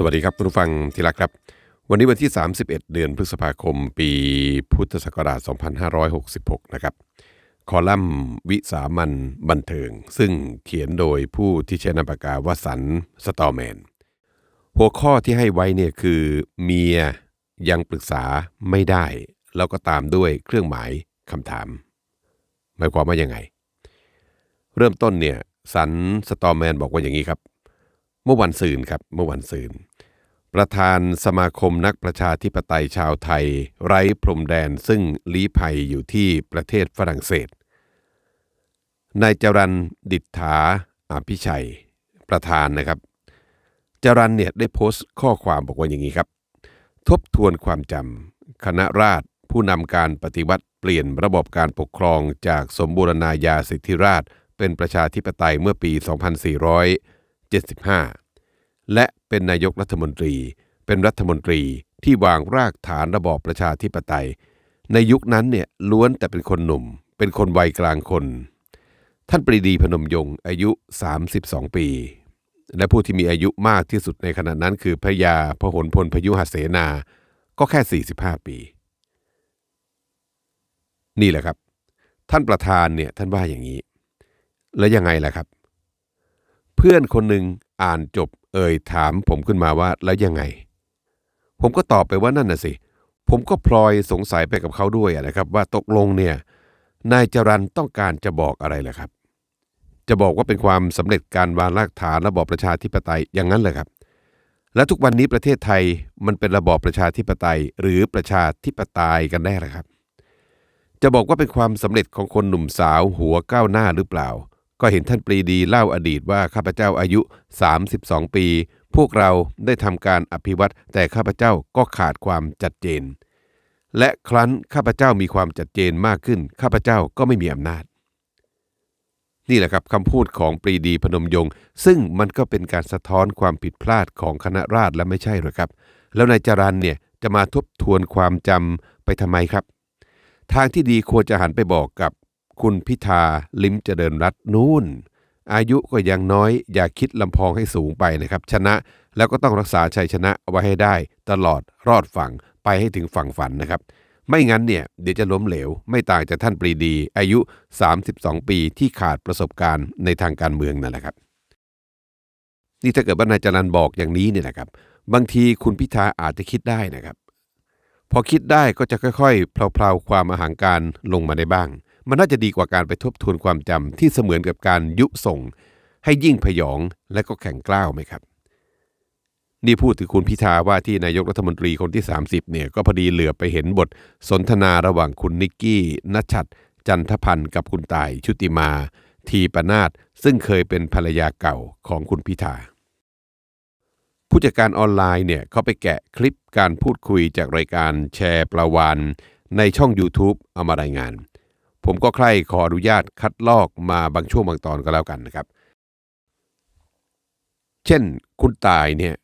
สวัสดีครับคุณผู้ฟังที่รักครับ วันนี้วันที่ 31 เดือนพฤษภาคม ปีพุทธศักราช 2566 นะครับ คอลัมน์วิสามันบันเทิง ซึ่งเขียนโดยผู้ที่ใช้นามปากกาวสันต์สตอร์แมน หัวข้อที่ให้ไว้เนี่ยคือเมียยังปรึกษาไม่ได้ แล้วก็ตามด้วยเครื่องหมายคำถาม หมายความว่ายังไง เริ่มต้นเนี่ยสันสตอร์แมนบอกว่าอย่างนี้ครับ เมื่อวันซืนครับ เมื่อวันซืน ประธานสมาคมนักประชาธิปไตยชาวไทย ไร้พรมแดนซึ่งลี้ภัยอยู่ที่ประเทศฝรั่งเศส นายจรันดิษฐาอภิชัย ประธานนะครับ จรันเนี่ยได้โพสต์ข้อความบอกว่าอย่างนี้ครับ ทบทวนความจำคณะราษฎรผู้นำการปฏิวัติเปลี่ยนระบบการปกครองจากสมบูรณาญาสิทธิราชเป็นประชาธิปไตยเมื่อปี 2475 และ เป็นนายกรัฐมนตรี เป็นรัฐมนตรีที่วางรากฐานระบอบประชาธิปไตย ในยุคนั้นเนี่ยล้วนแต่เป็นคนหนุ่ม เป็นคนวัยกลางคน ท่านปรีดีพนมยงค์อายุ 32 ปี และผู้ที่มีอายุมากที่สุดในขณะนั้นคือพระยาพหลพลพยุหเสนา ก็แค่ 45 ปี นี่แหละครับ ท่านประธานเนี่ยท่านว่าอย่างนี้ แล้วยังไงล่ะครับ เพื่อนคนหนึ่งอ่านจบเอ่ยถามผมขึ้นมาว่าแล้วยังไง ผมก็ตอบไปว่านั่นน่ะสิ ผมก็พลอยสงสัยไปกับเขาด้วยนะครับ ว่าตกลงเนี่ยนายจรันต้องการจะบอกอะไรล่ะครับ จะบอกว่าเป็นความสำเร็จการวางรากฐานระบอบประชาธิปไตยอย่างนั้นเลยครับ และทุกวันนี้ประเทศไทยมันเป็นระบอบประชาธิปไตยหรือประชาธิปไตยกันแน่ล่ะครับ จะบอกว่าเป็นความสำเร็จของคนหนุ่มสาวหัวก้าวหน้าหรือเปล่า ก็เห็นท่านปรีดีเล่าอดีตว่าข้าพเจ้าอายุ 32 ปี พวกเราได้ทำการอภิวัตแต่ข้าพเจ้าก็ขาดความจัดเจน และครั้นข้าพเจ้ามีความจัดเจนมากขึ้น ข้าพเจ้าก็ไม่มีอำนาจ นี่แหละครับคำพูดของปรีดีพนมยงค์ซึ่งมันก็เป็นการสะท้อนความผิดพลาดของคณะราษฎรและไม่ใช่หรอครับ แล้วนายจรันเนี่ยจะมาทบทวนความจำไปทำไมครับ ทางที่ดีควรจะหันไปบอกกับ คุณพิธาลิมเจริญรัตน์นู่น อายุก็ยังน้อยอย่าคิดลำพองให้สูงไปนะครับ ชนะแล้วก็ต้องรักษาชัยชนะเอาไว้ให้ได้ ตลอดรอดฝั่งไปให้ถึงฝั่งฝันนะครับ ไม่งั้นเนี่ยเดี๋ยวจะล้มเหลว ไม่ต่างจากท่านปรีดี อายุ 32 ปีที่ขาดประสบการณ์ในทางการเมืองนั่นแหละครับ นี่ถ้าเกิดว่านายจรันบอกอย่างนี้เนี่ยนะครับ บางทีคุณพิธาอาจจะคิดได้นะครับ พอคิดได้ก็จะค่อยๆเพลาๆความอาหางการลงมาได้บ้าง มันน่าจะดีกว่าการไปทบทวนความจำที่เสมือนกับการยุส่ง ให้ยิ่งพยองและก็แข่งกล้าวไหมครับ นี่พูดถึงคุณพิธาว่าที่นายกรัฐมนตรีคนที่ 30เนี่ยก็พอดีเหลือไปเห็นบทสนทนาระหว่างคุณนิกกี้นัชชัด จันทพันธ์กับคุณต่ายชุติมา ทีปนาศซึ่งเคยเป็นภรรยาเก่าของคุณพิธาผู้จัดการออนไลน์เนี่ยเขาไปแกะคลิปการพูดคุยจากรายการแชร์ประวานในช่อง YouTube เอามารายงาน ผมก็ใคร่ขออนุญาตคัดลอกมาบางช่วงบางตอนก็แล้วกันนะครับ เช่นคุณตายเนี่ย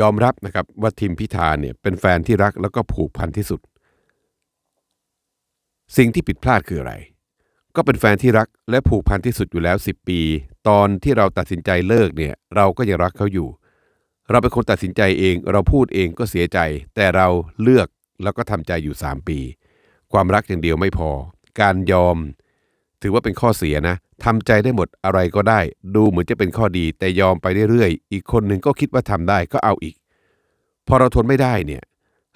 ยอมรับนะครับว่าทีมพิธาเนี่ยเป็นแฟนที่รักแล้วก็ผูกพันที่สุด สิ่งที่ผิดพลาดคืออะไร ก็เป็นแฟนที่รักและผูกพันที่สุดอยู่แล้ว 10 ปี ตอนที่เราตัดสินใจเลิกเนี่ยเราก็ยังรักเขาอยู่ เราเป็นคนตัดสินใจเอง เราพูดเองก็เสียใจ แต่เราเลือกแล้วก็ทำใจอยู่ 3 ปี ความรักอย่างเดียวไม่พอ การยอม ถือว่าเป็นข้อเสียนะทำใจได้หมดอะไรก็ได้ ดูเหมือนจะเป็นข้อดี แต่ยอมไปเรื่อยๆอีกคนหนึ่งก็คิดว่าทำได้ก็เอาอีก พอเราทนไม่ได้เนี่ย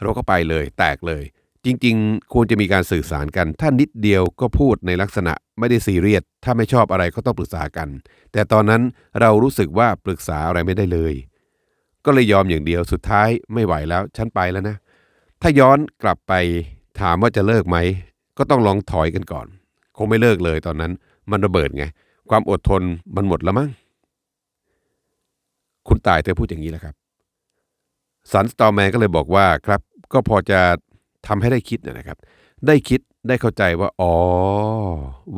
เราก็ไปเลยแตกเลย จริงๆ ควรจะมีการสื่อสารกัน ถ้านิดเดียวก็พูดในลักษณะไม่ได้ซีเรียสถ้าไม่ชอบอะไรก็ต้องปรึกษากัน แต่ตอนนั้นเรารู้สึกว่าปรึกษาอะไรไม่ได้เลย ก็เลยยอมอย่างเดียวสุดท้ายไม่ไหวแล้วฉันไปแล้วนะ ถ้าย้อนกลับไปถามว่าจะเลิกไหม ก็ต้องลองถอยกันก่อน คงไม่เลิกเลยตอนนั้น มันระเบิดไง ความอดทนมันหมดแล้วมั้งคุณตายเธอพูดอย่างนี้แหละครับสันสตอร์แมนก็เลยบอกว่าครับก็พอจะทำให้ได้คิดนะครับ ได้คิดได้เข้าใจว่า อ๋อ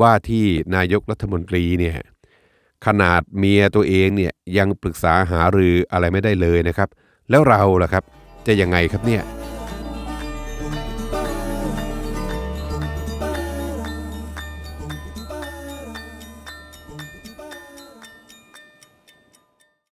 ว่าที่นายกรัฐมนตรีเนี่ยขนาดเมียตัวเองเนี่ยยังปรึกษาหารืออะไรไม่ได้เลยนะครับ แล้วเราล่ะครับ จะยังไงครับเนี่ย